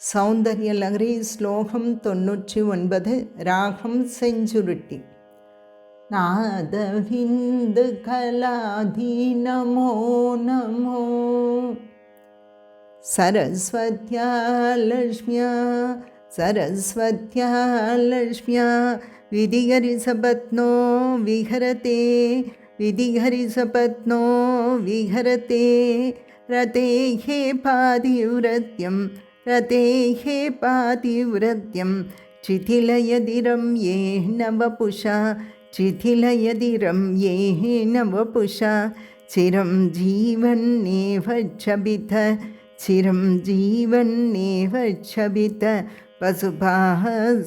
സൗന്ദര്യലഹരി ശ്ലോകം തൊണ്ണൂറ്റി ഒൻപത് രാഗം സെഞ്ചുരുട്ടി നാദവിന്ദ് കലാധി നമോ നമോ सरस्वत्या लक्ष्म्या सरस्वत्या लक्ष्म्या विधिहरिसपत्नो विहरते विधिहरिसपत्नो विहरते रते हे पादिव्रत्यं रते पातिव्रत्यं चिथिलयदिरं ये नवपुषा चिथिलयदिरं ये नवपुषा चिरं जीवन्नेव क्षभित चिरं जीवन्नेव क्षभित पशुपाः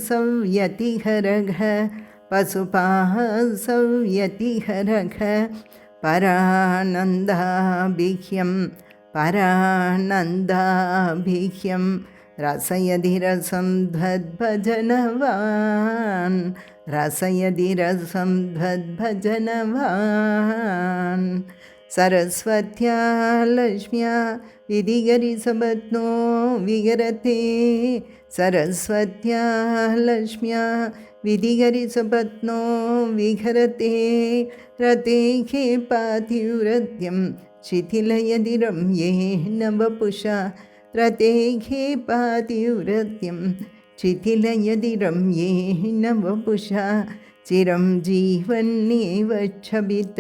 सव्यतिहरघ पशुपाः सव्यतिहरघ परानन्दाभिह्यं परानन्दाभिह्यं रसयधिरसं ध्वद्भजनवान् रसयधिरसं ध्वद्भजनवान्। सरस्वत्या लक्ष्म्या विधिगरिसपत्नो विहरते सरस्वत्या लक्ष्म्या विधिगरिसपत्नो विहरते रते खे पातिव्रत्यं शिथिलयदिरं ये नवपुषा रते खे पातिव्रत्यं शिथिलयदिरं ये नवपुषा चिरं जीवन्नेव क्षभित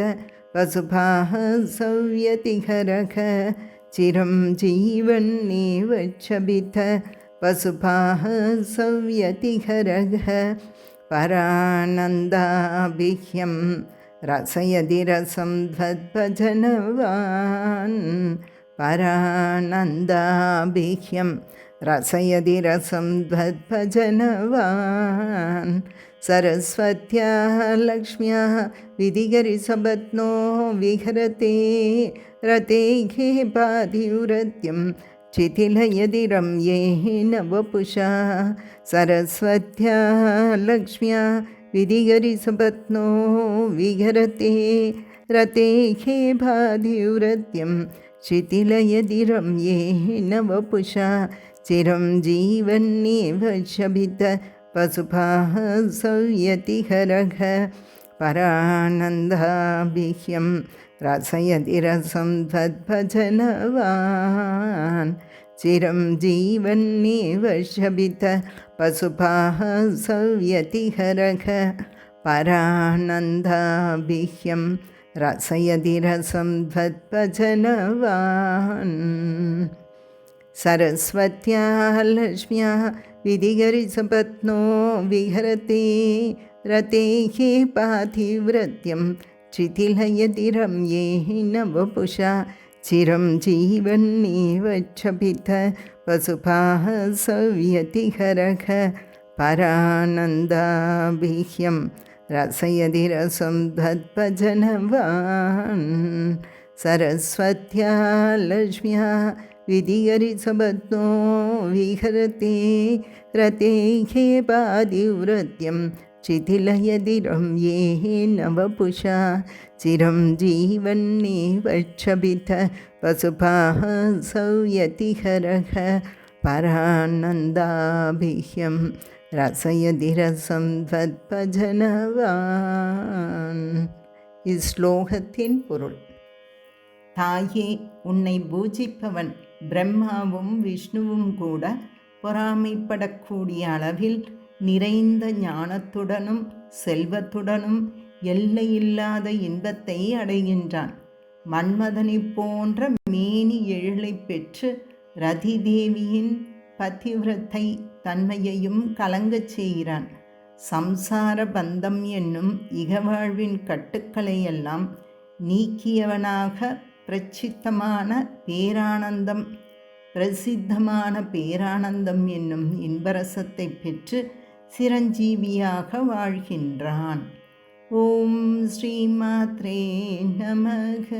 वसुभाः सव्यतिहरः चिरं जीवन्नेव क्षभित वसुभाः सव्यतिहरः परानन्दाभिह्यं रसयदिरसं ध्वद्भजनवान् परानन्दाभिह्यं रसयदिरसं ध्वद्भजनवान् सरस्वत्या लक्ष्म्याः विधिगरिसपत्नो विहरते रते खे पातिव्रत्यं चिथिलयदिरं ये नवपुषा सरस्वत्या लक्ष्म्या विधिगरिसपत्नो विघरते रतेखे भाधिव्रत्यं शिथिलयदि रम्ये नवपुषा, चिरं जीवन्नेव शभित, पशुपाः संयतिहरः परानन्दाभिह्यं, रसयति रसं त्वद्भजनवान् ചിരം ജീവന്നേവ ശബിത പശുപാഹ സവ്യതിഹരഘ പരാനന്ദാഭിഹ്യം രസയതി രസം ധ്വത്പജനവാൻ. സരസ്വത്യാ ലക്ഷ്മ്യാ വിധികരിസപത്നോ വിഹരത്തെ രത്തെ ഹേ പാതിവ്രത്യം ക്ഷിതിലയതി രമ്യേ നവപുഷ चिरं जीवन्नेव क्षभित वसुपाः सव्यतिहरः परानन्दाभिह्यं रसयधिरसं धद्भजनवान् सरस्वत्या लक्ष्म्या विधिहरिसपत्नो विहरते रते खे पादिव्रत्यं शिथिलयदिरं ये नवपुषा चिरं जीवन्नेव क्षभित पशुपाः सौयतिहरः परानन्दाभिह्यं रसयधिरसं ध्वद्भजनवान् இஸ்லோகத்தின் பொருள் தாயே உன்னை பூஜிப்பவன் பிரம்மாவும் விஷ்ணுவும் கூட பொறாமைப்படக்கூடிய அளவில் நிறைந்த ஞானத்துடனும் செல்வத்துடனும் எல்லையில்லாத இன்பத்தை அடைகின்றான். மன்மதனை போன்ற மேனி எழிலை பெற்று ரதி தேவியின் பதிவிரத்தை தன்மையையும் கலங்கச் செய்கிறான். சம்சார பந்தம் என்னும் இகவாழ்வின் கட்டுக்களையெல்லாம் நீக்கியவனாக பிரச்சித்தமான பேரானந்தம் பிரசித்தமான பேரானந்தம் என்னும் இன்பரசத்தை பெற்று சிரஞ்சீவியாக வாழ்கின்றான். ஓம் ஸ்ரீமாத்ரே நமக.